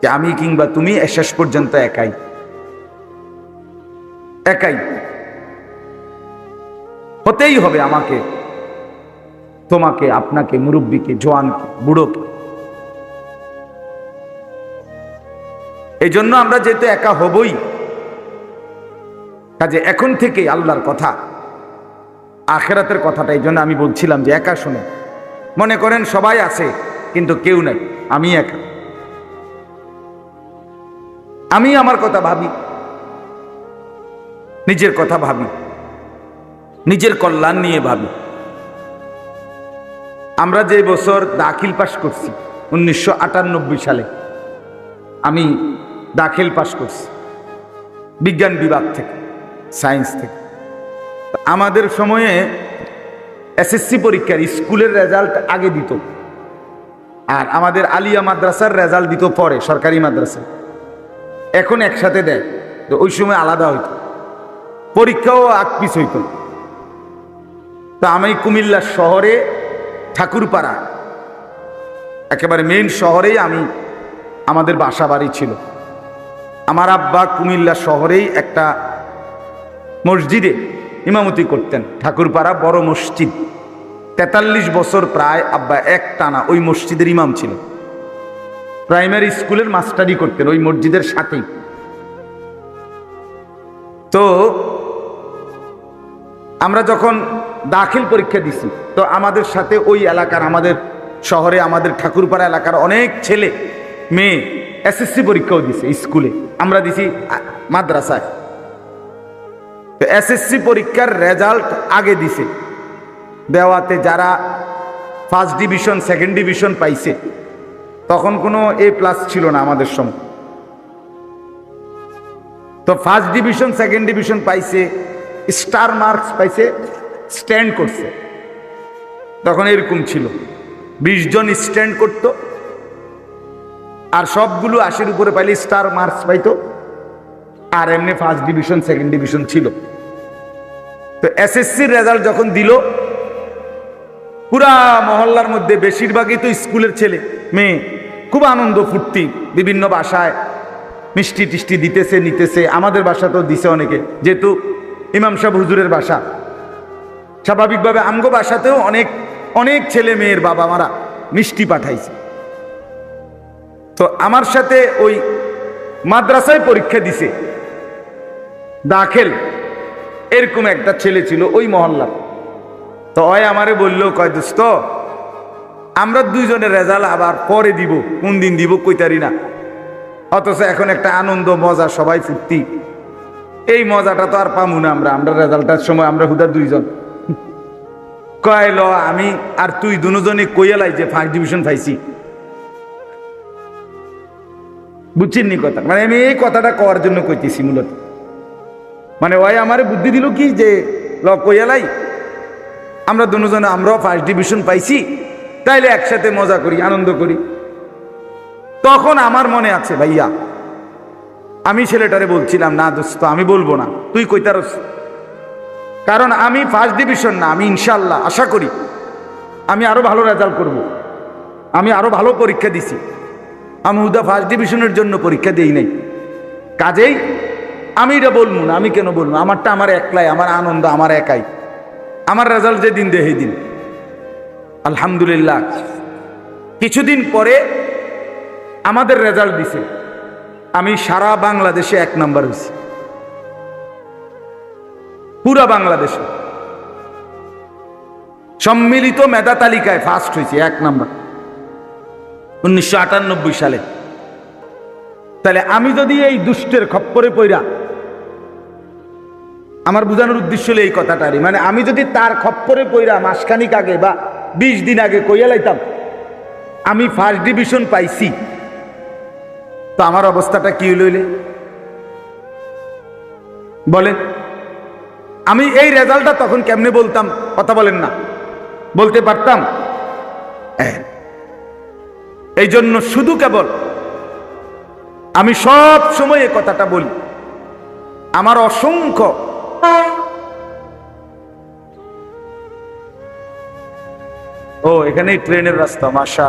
যে আমি কিংবা তুমি শেষ পর্যন্ত একাই। একাই। হতেই হবে আমাকে, তোমাকে, আপনাকে, মুরব্বীকে, জোয়ানকে, বুড়োকে। এই জন্য আমরা যেহেতু একা হবই, কাজে এখন থেকে আল্লাহর কথা, আখেরাতের কথাটা এই জন্য আমি বলছিলাম যে একা শুনে মনে করেন সবাই আছে, কিন্তু কেউ নাই আমি একা। আমি আমার কথা ভাবি। নিজের কথা ভাবি। নিজের কল্যাণ নিয়ে ভাবি। আমরা যে বছর দাখিল পাশ করছি, উনিশশো আটানব্বই সালে, আমি দাখিল পাশ করছি, বিজ্ঞান বিভাগ থেকে, সায়েন্স থেকে। আমাদের সময়ে এসএসসি পরীক্ষার স্কুলের রেজাল্ট আগে দিত, আর আমাদের আলিয়া মাদ্রাসার রেজাল্ট দিত পরে, সরকারি মাদ্রাসা এখন একসাথে দেয়। তো ওই সময় আলাদা হইতো। পরীক্ষাও আগ পিছ হইতো। তো আমি কুমিল্লা শহরে, ঠাকুরপাড়া, একেবারে মেইন শহরেই আমি, আমাদের বাসা বাড়ি ছিল। আমার আব্বা কুমিল্লা শহরেই একটা মসজিদে ইমামতি করতেন। ঠাকুরপাড়া বড় মসজিদ। তেতাল্লিশ বছর প্রায় আব্বা এক টানা ওই মসজিদের ইমাম ছিল। প্রাইমারি স্কুলের মাস্টারি করতেন ওই মসজিদের সাথেই। তো আমরা যখন দাখিল পরীক্ষা দিছি, তো আমাদের সাথে ওই এলাকার আমাদের শহরে, আমাদের ঠাকুরপাড়া এলাকার অনেক ছেলে, মেয়ে এসএসসি পরীক্ষাও দিছে স্কুলে। আমরা দিছি মাদ্রাসায়। তো এসএসসি পরীক্ষার রেজাল্ট আগে দিছে। দেওয়াতে যারা ফার্স্ট ডিভিশন, সেকেন্ড ডিভিশন পাইছে তখন কোনো এ প্লাস ছিল না আমাদের সময় তো ফার্স্ট ডিভিশন সেকেন্ড ডিভিশন পাইছে স্টার মার্কস পাইছে স্ট্যান্ড করছে। তখন এরকম ছিল। বিশ জন স্ট্যান্ড করতো, আর সবগুলো আশির উপরে পাইলে স্টার মার্কস পাইতো, আর এমনি ফার্স্ট ডিভিশন সেকেন্ড ডিভিশন ছিল। তো এসএসসির রেজাল্ট যখন দিল, পুরা মহল্লার মধ্যে বেশিরভাগই তো স্কুলের ছেলে, মেয়ে। খুব আনন্দ ফুর্তি বিভিন্ন বাসায় মিষ্টি টিষ্টি দিতেছে, নিতেছে, আমাদের বাসা তো দিছে অনেকে, যেহেতু ইমাম সাহেব হুজুরের বাসা স্বাভাবিকভাবে আমগো বাসাতেও অনেক অনেক ছেলে মেয়ের বাবা মারা মিষ্টি পাঠাইছে। তো আমার সাথে ওই মাদ্রাসায় পরীক্ষা দিছে। দাখেল, এরকম একটা ছেলে ছিল ওই মহল্লা তো ওই আমারে বলল, কয়, দোস্ত আমরা দুইজনের রেজাল্ট আবার পরে দিব, কোন দিন দিব কইতারি না। অথচ এখন একটা আনন্দ, মজা, সবাই ফুর্তি। এই মজাটা তো আর পামু না আমরা আমরা রেজাল্টের সময় আমরা হুদা দুইজন। কয়, ল, আমি আর তুই দুজনে কইয়ালাই যে ফার্স্ট ডিভিশন পাইছি বুঝছেন নি কথা? মানে আমি এই কথাটা কওয়ার জন্য কইতেছি মূলত। মানে ওই আমারে বুদ্ধি দিল কি যে, ল কইয়ালাই আমরা দুজনে আমরাও ফার্স্ট ডিভিশন পাইছি। তাইলে একসাথে মজা করি, আনন্দ করি। তখন আমার মনে আছে, ভাইয়া, আমি ছেলেটারে বলছিলাম, না দোস্ত, আমি বলব না। তুই কইতারস কারণ আমি ফার্স্ট ডিভিশন না, আমি ইনশাল্লাহ আশা করি আমি আরও ভালো রেজাল্ট করব। আমি আরও ভালো পরীক্ষা দিছি। আমি হুদা ফার্স্ট ডিভিশনের জন্য পরীক্ষা দিই নাই। কাজেই আমি এটা বলব না, আমি কেন বলব আমারটা আমার একলাই, আমার আনন্দ আমার একাই। আমার রেজাল্ট যে দিন দেহে দিন আলহামদুলিল্লাহ। কিছুদিন পরে আমাদের রেজাল্ট দিছে। আমি সারা বাংলাদেশে এক নাম্বার হয়েছি। পুরা বাংলাদেশে। সম্মিলিত মেধা তালিকায় ফার্স্ট হয়েছে, এক নাম্বার। উনিশশো সালে। তাহলে আমি যদি এই দুষ্টের খপ্পরে পইরা, আমার বোঝানোর উদ্দেশ্য হলো এই কথাটারই। মানে আমি যদি তার খপ্পরে পইরা মাসখানিক আগে বা বিশ দিন আগে কইয়া লাইতাম, আমি ফার্স্ট ডিভিশন পাইছি। তো আমার অবস্থাটা কি হইলে বলেন, আমি এই রেজাল্টটা তখন কেমনে বলতাম, কথা বলেন না। বলতে পারতাম। এই জন্য শুধু কেবল আমি সব সময় এ কথাটা বলি। আমার অসংখ্য ও এখানেই ট্রেনের রাস্তা মাশা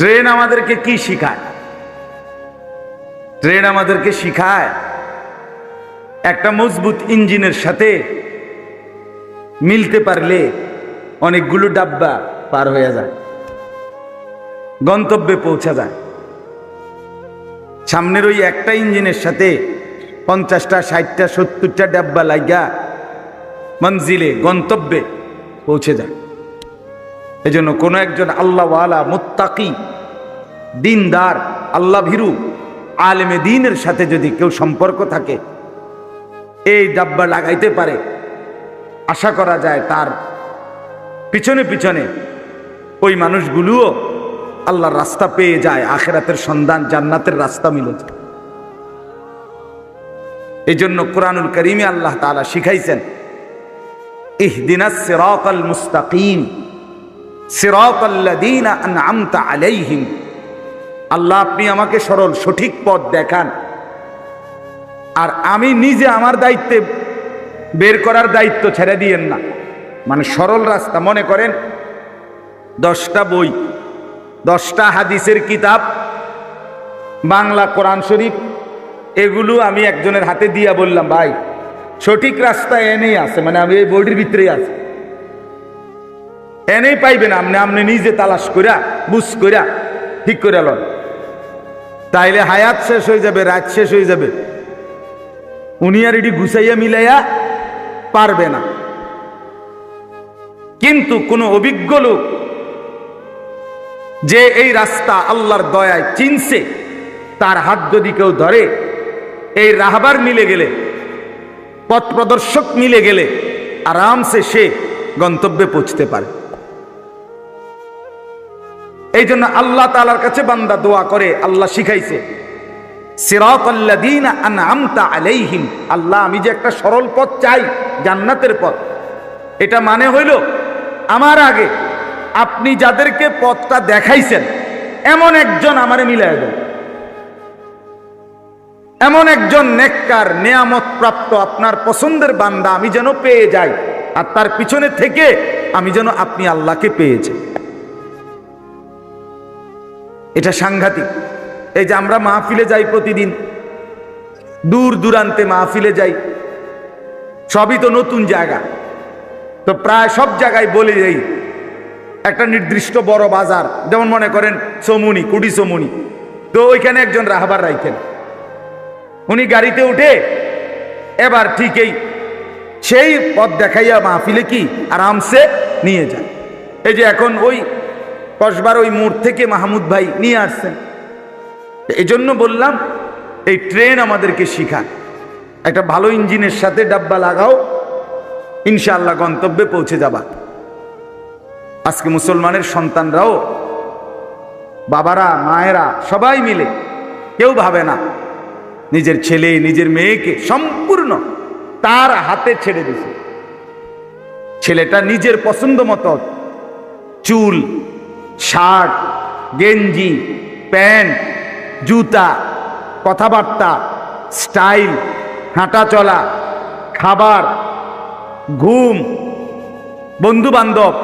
ট্রেন আমাদেরকে কি শিখায়? ট্রেন আমাদেরকে শিখায় একটা মজবুত ইঞ্জিনের সাথে মিলতে পারলে অনেকগুলো ডাব্বা পার হয়ে যায়, গন্তব্যে পৌঁছা যায়। সামনের ওই একটা ইঞ্জিনের সাথে পঞ্চাশটা, ষাটটা, সত্তরটা ডাব্বা লাগা মঞ্জিলে, গন্তব্যে পৌঁছে যায়। এই জন্য কোনো একজন আল্লাহওয়ালা মুত্তাকি, দিনদার আল্লাহ ভীরু আলেমে দিনের সাথে যদি কেউ সম্পর্ক থাকে, এই ডাব্বা লাগাইতে পারে। আশা করা যায় তার পিছনে পিছনে ওই মানুষগুলোও আল্লাহর রাস্তা পেয়ে যায়, আখেরাতের সন্ধান, জান্নাতের রাস্তা মিলে যায়। এই জন্য কোরআনুল করিমে আল্লাহ তাআলা শিখাইছেন, ইহদিনাস মুস্তাকিম। আলাইহিম। আল্লাহ, আপনি আমাকে সরল, সঠিক পথ দেখান। আর আমি নিজে আমার দায়িত্বে বের করার দায়িত্ব ছেড়ে দিয়েন না। মানে সরল রাস্তা, মনে করেন, দশটা বই, দশটা হাদিসের কিতাব, বাংলা কোরআন শরীফ, এগুলো আমি একজনের হাতে দিয়া বললাম, ভাই, সঠিক রাস্তা এনেই আছে মানে আমি এই বইটির ভিতরেই আছে। এনেই পাইবেন আপনি আপনি নিজে তালাশ করিয়া বুঝ করিয়া ঠিক করে লন। তাইলে হায়াত শেষ হয়ে যাবে, রাত শেষ হয়ে যাবে। উনি আর এটি গুছাইয়া মিলাইয়া পারবে না। কিন্তু কোনো অভিজ্ঞ লোক যে এই রাস্তা আল্লাহর দয়ায় চিনছে, তার হাত যদি কেউ ধরে, এই রাহবার মিলে গেলে, পথ প্রদর্শক মিলে গেলে, আরামসে সে গন্তব্যে পৌঁছতে পারে। এই জন্য আল্লাহ তালার কাছে বান্দা দোয়া করে, আল্লাহ শিখাইছে আল্লাহ, আমি যে একটা সরল পথ চাই, জান্নাতের পথ। এটা মানে হইল, আমার আগে আপনি যাদেরকে পথটা দেখাইছেন, এমন একজন আমারে মিলাই দেন। এমন একজন নেককার নেয়ামত প্রাপ্ত আপনার পছন্দের বান্দা আমি যেন পেয়ে যাই, আর তার পিছনে থেকে আমি যেন আপনি আল্লাহকে পেয়েছি এটা সাংঘাতিক। এই যে আমরা মাহফিলে যাই প্রতিদিন, দূর দূরান্তে মাহফিলে যাই, সবই তো নতুন জায়গা। তো প্রায় সব জায়গায় বলে যাই একটা নির্দিষ্ট বড় বাজার, যেমন মনে করেন চমুনি, কুড়ি চমুনি। তো ওইখানে একজন রাহবার রাইখেন। উনি গাড়িতে উঠে, এবার ঠিকই সেই পথ দেখাইয়া মাহফিলে কি, আরামসে নিয়ে যায় এই যে এখন ওই কসবার ওই মোড় থেকে মাহমুদ ভাই নিয়ে আসছেন। এই জন্য বললাম, এই ট্রেন আমাদেরকে শিখায় একটা ভালো ইঞ্জিনের সাথে ডাব্বা লাগাও, ইনশাআল্লাহ গন্তব্যে পৌঁছে যাবা। আজকে মুসলমানের সন্তানরাও, বাবারা, মায়েরা, সবাই মিলে, কেউ ভাবে না, নিজের ছেলে, নিজের মেয়েকে সম্পূর্ণ তার হাতে ছেড়ে দিছে ছেলেটা নিজের পছন্দ মতো চুল শার্ট, গেঞ্জি, প্যান্ট, জুতা, কথাবার্তা, স্টাইল হাঁটা চলা খাবার, ঘুম বন্ধু বান্ধব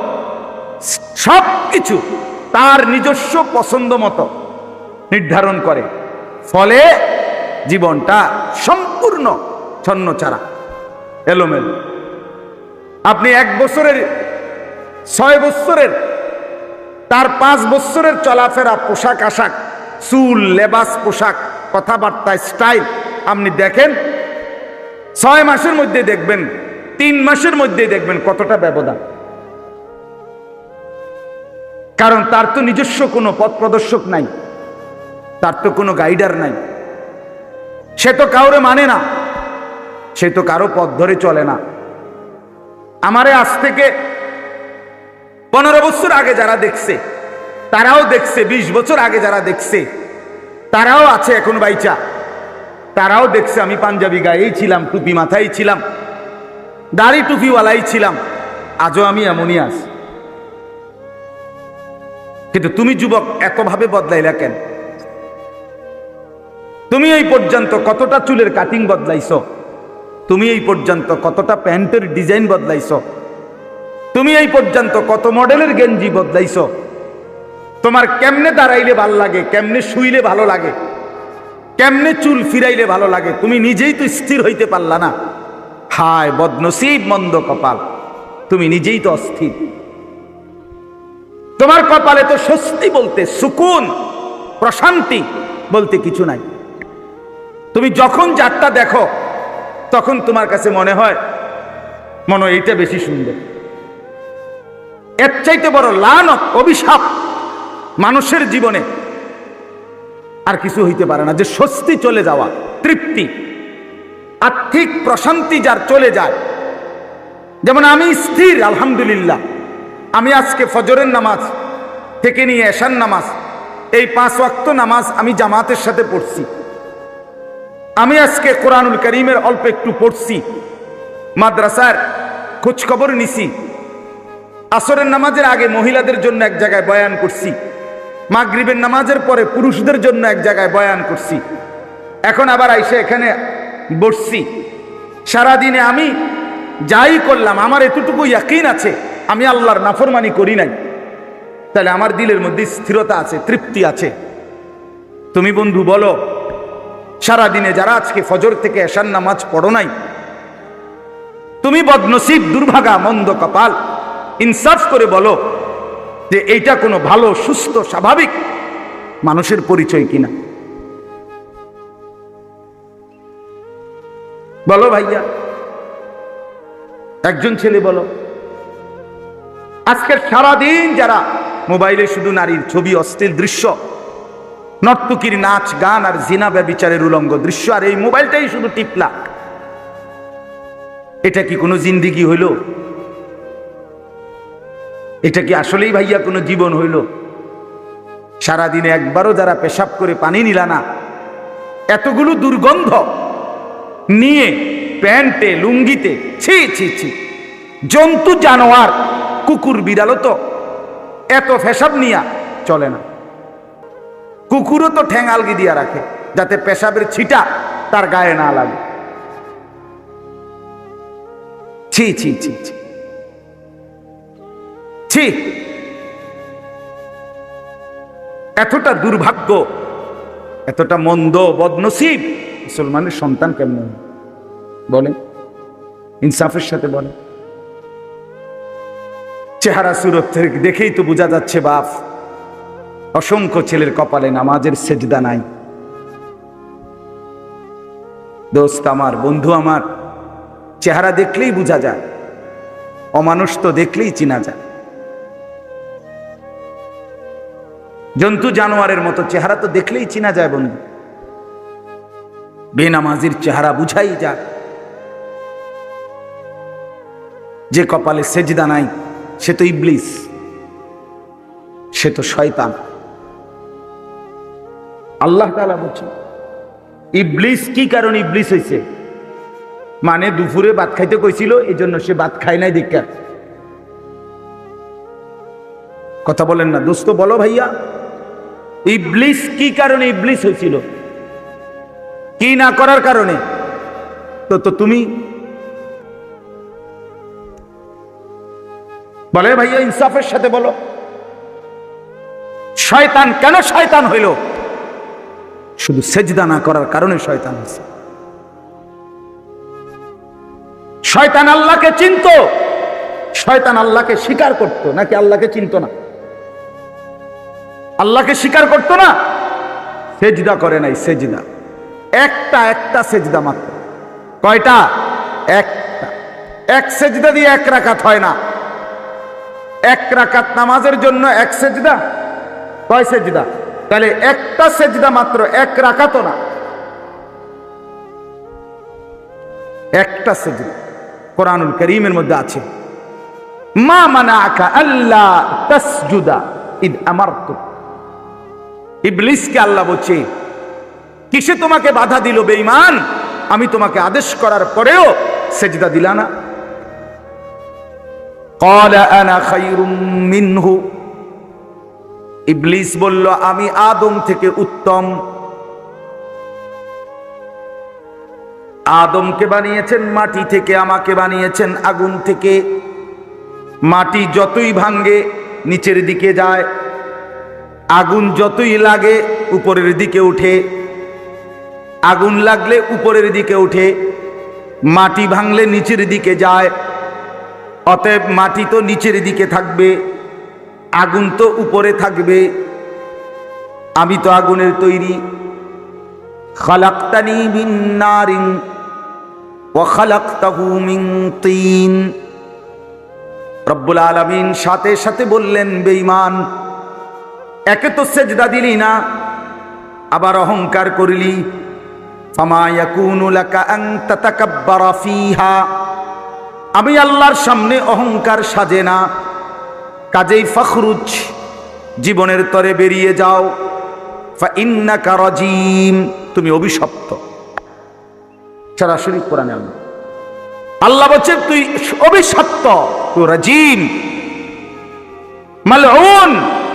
সব কিছু তার নিজস্ব পছন্দ মতো নির্ধারণ করে। ফলে জীবনটা সম্পূর্ণ ছন্নচারা এলোমেলো। আপনি এক বছরের, ছয় বছরের তার পাঁচ বছরের চলাফেরা পোশাক আশাক, চুল, লেবাস, পোশাক, কথাবার্তা, স্টাইল, আপনি দেখেন, ছয় মাসের মধ্যে দেখবেন, তিন মাসের মধ্যে দেখবেন কতটা ব্যবধান। কারণ তার তো নিজস্ব কোনো পথ প্রদর্শক নাই, তার তো কোনো গাইডার নাই। সে তো কাউরে মানে না, সে তো কারও পথ ধরে চলে না। আমারে আজ থেকে পনেরো বছর আগে যারা দেখছে, তারাও দেখছে ২০ বছর আগে যারা দেখছে, তারাও আছে এখন বাইচা। তারাও দেখছে, আমি পাঞ্জাবি গায়েই ছিলাম, টুপি মাথায় ছিলাম, দাড়ি টুপিওয়ালাই ছিলাম, আজও আমি এমনই আছি। কিন্তু তুমি যুবক এতভাবে বদলাইলা কেন? তুমি এই পর্যন্ত কতটা চুলের কাটিং বদলাইছ? তুমি এই পর্যন্ত কতটা প্যান্টের ডিজাইন বদলাইছো? তুমি এই পর্যন্ত কত মডেলের গেঞ্জি বদলাইছো? তোমার কেমনে দাঁড়াইলে ভালো লাগে? কেমনে শুইলে ভালো লাগে? কেমনে চুল ফিরাইলে ভালো লাগে? তুমি নিজেই তো স্থির হইতে পারলা না। হায়, বদনসিব মন্দ কপাল। তুমি নিজেই তো অস্থির। তোমার কপালে তো স্বস্তি বলতে, সুকুন, প্রশান্তি বলতে কিছু নাই। তুমি যখন যাত্রা দেখো, তখন তোমার কাছে মনে হয়, মনে এইটা বেশি সুন্দর। এর চাইতে বড় লানত, অভিশাপ মানুষের জীবনে আর কিছু হইতে পারে না। যে স্বস্তি চলে যাওয়া, তৃপ্তি, আর্থিক প্রশান্তি যার চলে যায়। যেমন আমি স্থির, আলহামদুলিল্লাহ। আমি আজকে ফজরের নামাজ থেকে নিয়ে এশার নামাজ, এই পাঁচ ওয়াক্ত নামাজ আমি জামাতের সাথে পড়ছি। আমি আজকে কোরআনুল করিমের অল্প একটু পড়ছি, মাদ্রাসার খোঁজখবর নিছি। আসরের নামাজের আগে মহিলাদের জন্য এক জায়গায় বয়ান করছি। মাগরিবের নামাজের পরে পুরুষদের জন্য এক জায়গায় বয়ান করছি। এখন আবার আইসে এখানে বসছি। সারাদিনে আমি যাই করলাম, আমার এতটুকু ইয়াকিন আছে, আমি আল্লাহর নাফরমানি করি নাই। তাহলে আমার দিলের মধ্যে স্থিরতা আছে, তৃপ্তি আছে। তুমি বন্ধু, বলো, সারাদিনে যারা আজকে ফজর থেকে এশার নামাজ পড়ো নাই, তুমি বদনসিব, দুর্ভাগা, মন্দ কপাল ইনসাফ করে বলো যে এইটা কোনো ভালো, সুস্থ, স্বাভাবিক মানুষের পরিচয় কিনা। বলো ভাইয়া, একজন ছেলে বলো, আজকের সারাদিন যারা মোবাইলে শুধু নারীর ছবি, অশ্লীল দৃশ্য, নর্তকীর নাচ, গান আর জিনা ব্যবিচারের উলঙ্গ দৃশ্য, আর এই মোবাইলটাই শুধু টিপলা এটা কি কোনো জিন্দিগি হইল? এটা কি আসলেই ভাইয়া কোনো জীবন হইল? সারাদিনে একবারও যারা পেশাব করে পানি নিলা না, এতগুলো দুর্গন্ধ নিয়ে প্যান্টে, লুঙ্গিতে, ছি ছি ছি, জন্তু, জানোয়ার, কুকুর, বিড়ালও তো এত ফেসাব নিয়া চলে না। কুকুরও তো ঠ্যাং আলগি দিয়া রাখে, যাতে পেশাবের ছিটা তার গায়ে না লাগে। ছি ছি ছি ছি। ছি এতটা দুর্ভাগ্য, এতটা মন্দ বদনসিব মুসলমানের সন্তান কেমন? বলেন। ইনসাফের সাথে বলেন। চেহারা সুরত দেখেই তো বোঝা যাচ্ছে বাপ, অসংখ্য ছেলের কপালে নামাজের সেজদা নাই। দোস্ত আমার, বন্ধু আমার, চেহারা দেখলেই বোঝা যায়, অমানুষ তো দেখলেই চিনা যায়। জন্তু জানোয়ারের মতো চেহারা তো দেখলেই চিনা যায় বন্ধু। বেনামাজির চেহারা বুঝাই যায় যে কপালে সেজদা নাই, সে তো ইবলিস, সে তো শয়তান। আল্লাহ তালা বলছেন, ইবলিস কি কারণ ইবলিস হয়েছে মানে দুপুরে ভাত খাইতে কইছিল এই জন্য সে ভাত খায় নাই দীক্ষা কথা বলেন না, দোস্ত বলো ভাইয়া। ইবলিস কি কারণে ইবলিস হয়েছিল? কি না করার কারণে? তো তো তুমি? বলে, ভাইয়া, ইনসাফের সাথে বলো। শয়তান কেন শয়তান হইল? শুধু সেজদা না করার কারণে শয়তান হয়েছে। শয়তান আল্লাহকে চিনত, শয়তান আল্লাহকে স্বীকার করত, নাকি আল্লাহকে চিনত না? আল্লাহকে স্বীকার করত না। সেজদা করে নাই, সেজদা। একটা একটা সেজদা মাত্র। কয়টা? একটা। এক সেজদা দিয়ে এক রাকাত হয় না। এক রাকাত নামাজের জন্য এক সেজদা? কয় সেজদা? তাহলে একটা সেজদা মাত্র, এক রাকাতও না। একটা সেজদা কোরআনুল করিমের মধ্যে আছে। মা মানা আকা আল্লাহ তসজুদা ইদ আমারতু ইবলিসকে আল্লাহ বলছে, কিসে তোমাকে বাধা দিল বেঈমান? আমি তোমাকে আদেশ করার পরেও সেজদা দিলা না। ইবলিস বলল, আমি আদম থেকে উত্তম। আদমকে বানিয়েছেন, মাটি থেকে আমাকে বানিয়েছেন, আগুন থেকে। মাটি যতই ভাঙ্গে নিচের দিকে যায়। আগুন যতই লাগে উপরের দিকে উঠে, আগুন লাগলে উপরের দিকে উঠে, মাটি ভাঙলে নিচের দিকে যায়, অতএব মাটি তো নিচের দিকে থাকবে, আগুন তো উপরে থাকবে। আমি তো আগুনের তৈরি। খালাক্তানি মিন নারিন ওয়া খালাক্তাহু মিন তিন। রব্বুল আলামিন সাথে সাথে বললেন, বেঈমান একে তো সেজদা দিলি না, আবার অহংকার করলি। আমি আল্লাহর সামনে অহংকার সাজে না। কাজেই ফখরুজ, জীবনের তরে বেরিয়ে যাও। ইন্নাকা তুমি অভিশপ্ত। সরাসরি কোরআনে আল্লাহ আল্লাহ বলছে তুই অভিশপ্ত, তুই রাজিম। মালউন।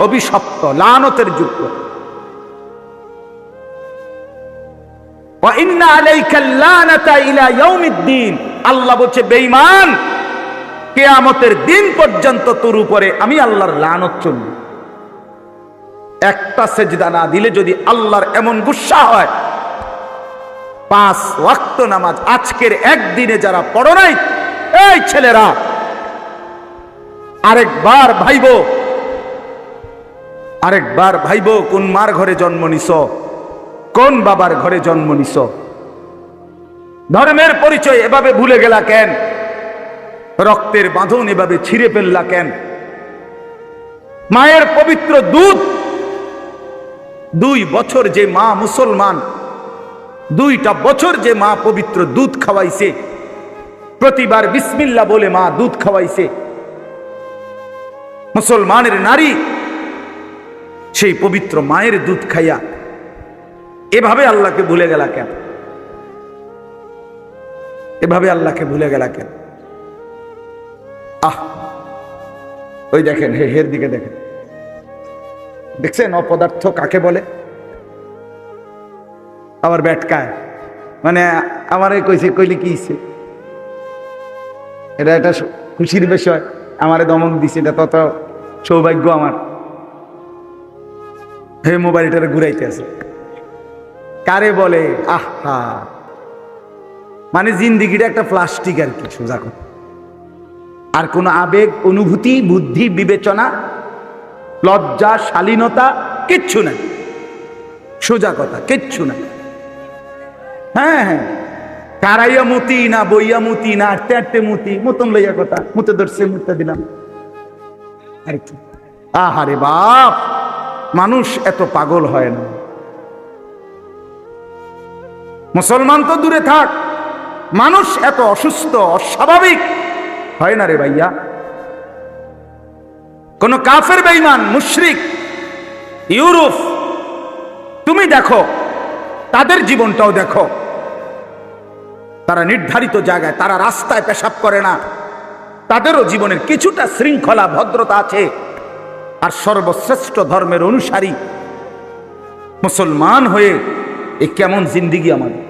অভিশপ্ত, লানতের যুক্ত আল্লাহ বলছে কেয়ামতের দিন পর্যন্ত তোর উপরে আমি আল্লাহর লানত চলব। একটা সেজদা না দিলে যদি আল্লাহর এমন গুসা হয়, পাঁচ ওয়াক্ত নামাজ আজকের একদিনে যারা পড়ো নাই, এই ছেলেরা, আরেকবার ভাইবো আরেকবার ভাইব, কোন মার ঘরে জন্ম নিছ? কোন বাবার ঘরে জন্ম নিছ? ধর্মের পরিচয় এভাবে ভুলে গেলা কেন? রক্তের বাঁধন এভাবে ছিঁড়ে ফেললা কেন? মায়ের পবিত্র দুধ দুই বছর যে মা মুসলমান, দুইটা বছর যে মা পবিত্র দুধ খাওয়াইছে, প্রতিবার বিসমিল্লা বলে মা দুধ খাওয়াইছে। মুসলমানের নারী সেই পবিত্র মায়ের দুধ খাইয়া এভাবে আল্লাহকে ভুলে গেলা কেন? এভাবে আল্লাহকে ভুলে গেলা কেন? আহ! ওই দেখেন, হে, হের দিকে দেখেন। দেখছেন অপদার্থ কাকে বলে? আবার ব্যাটকায়। মানে আমারে কইছে, কইলে কি ইচ্ছে এটা একটা খুশির বিষয়। আমারে দমন দিছে, এটা তত সৌভাগ্য আমার। হে মোবাইলটারে ঘুরাইতে আছে। কারে বলে? আহা। মানে জিন্দিগিটা একটা প্লাস্টিক আর কি সোজা আর কোনো আবেগ, অনুভূতি, বুদ্ধি, বিবেচনা, লজ্জা, শালীনতা, কিচ্ছু নাই। সোজা কথা, কিচ্ছু নাই। হ্যাঁ হ্যাঁ। কারাইয়া মতি না, বইয়া মতি না, আটতে আটতে মুতি, মতন লইয়া কথা, মুতে ধরছে, মুতে দিলাম। আর কি? আহারে বাপ! মানুষ এত পাগল হয় না। মুসলমান তো দূরে থাক, মানুষ এত অসুস্থ, অস্বাভাবিক হয় না রে ভাইয়া। কোন কাফের বেইমান মুশরিক ইউরোপ তুমি দেখো, তাদের জীবনটাও দেখো। তারা নির্ধারিত জায়গায়, তারা রাস্তায় পেশাব করে না। তাদেরও জীবনের কিছুটা শৃঙ্খলা, ভদ্রতা আছে। আর সর্বশ্রেষ্ঠ ধর্মের অনুসারী মুসলমান হয়ে এ কেমন জিন্দিগি আমাদের?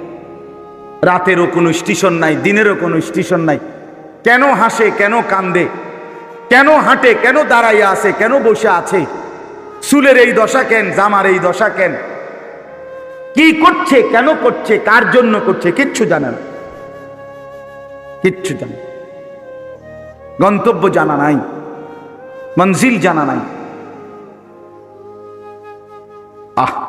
রাতেরও কোনো স্টেশন নাই, দিনেরও কোনো স্টেশন নাই। কেন হাসে, কেন কান্দে? কেন হাঁটে, কেন দাঁড়াইয়া আছে, কেন বসে আছে? চুলের এই দশা কেন, জামার এই দশা কেন? কি করছে, কেন করছে, কার জন্য করছে, কিচ্ছু জানে না। কিচ্ছু জানে গন্তব্য জানা নাই। মঞ্জিল জানা নাই। আহ।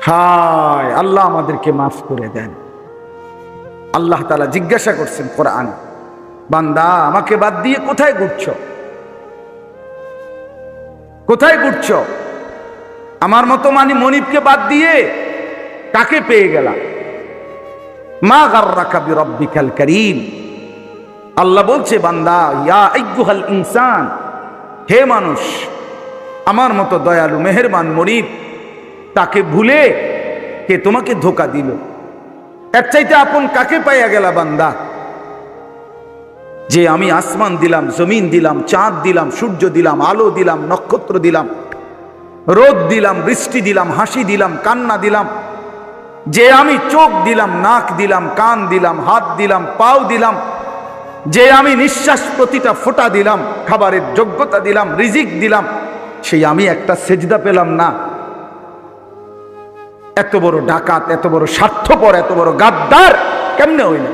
হায়, আল্লাহ আমাদেরকে মাফ করে দেন। আল্লাহ তালা জিজ্ঞাসা করছেন কোরআন, বান্দা, আমাকে বাদ দিয়ে কোথায় ঘুরছ? কোথায় ঘুরছ? আমার মতো মানে মনিবকে বাদ দিয়ে কাকে পেয়ে গেলাম? মা গার্রাকা বিরব্বিকাল করিম। আল্লাহ বলছে, বান্দা, ইয়া আইয়ুহাল ইনসান, হে মানুষ আমার মতো দয়ালু, মেহেরবান মনিব তাকে ভুলে কে তোমাকে ধোকা দিল। এর চাইতে আপন কাকে পাইয়া গেলা বান্দা? যে আমি আসমান দিলাম, জমিন দিলাম, চাঁদ দিলাম, সূর্য দিলাম, আলো দিলাম, নক্ষত্র দিলাম, রোদ দিলাম, বৃষ্টি দিলাম, হাসি দিলাম, কান্না দিলাম, যে আমি চোখ দিলাম, নাক দিলাম, কান দিলাম, হাত দিলাম, পাও দিলাম, যে আমি নিঃশ্বাস প্রতিটা ফোঁটা দিলাম, খাবারের যোগ্যতা দিলাম, রিজিক দিলাম সেই আমি একটা সেজদা পেলাম না। এত বড় ডাকাত, এত বড় স্বার্থপর, এত বড় গাদ্দার, কেমনে হইল?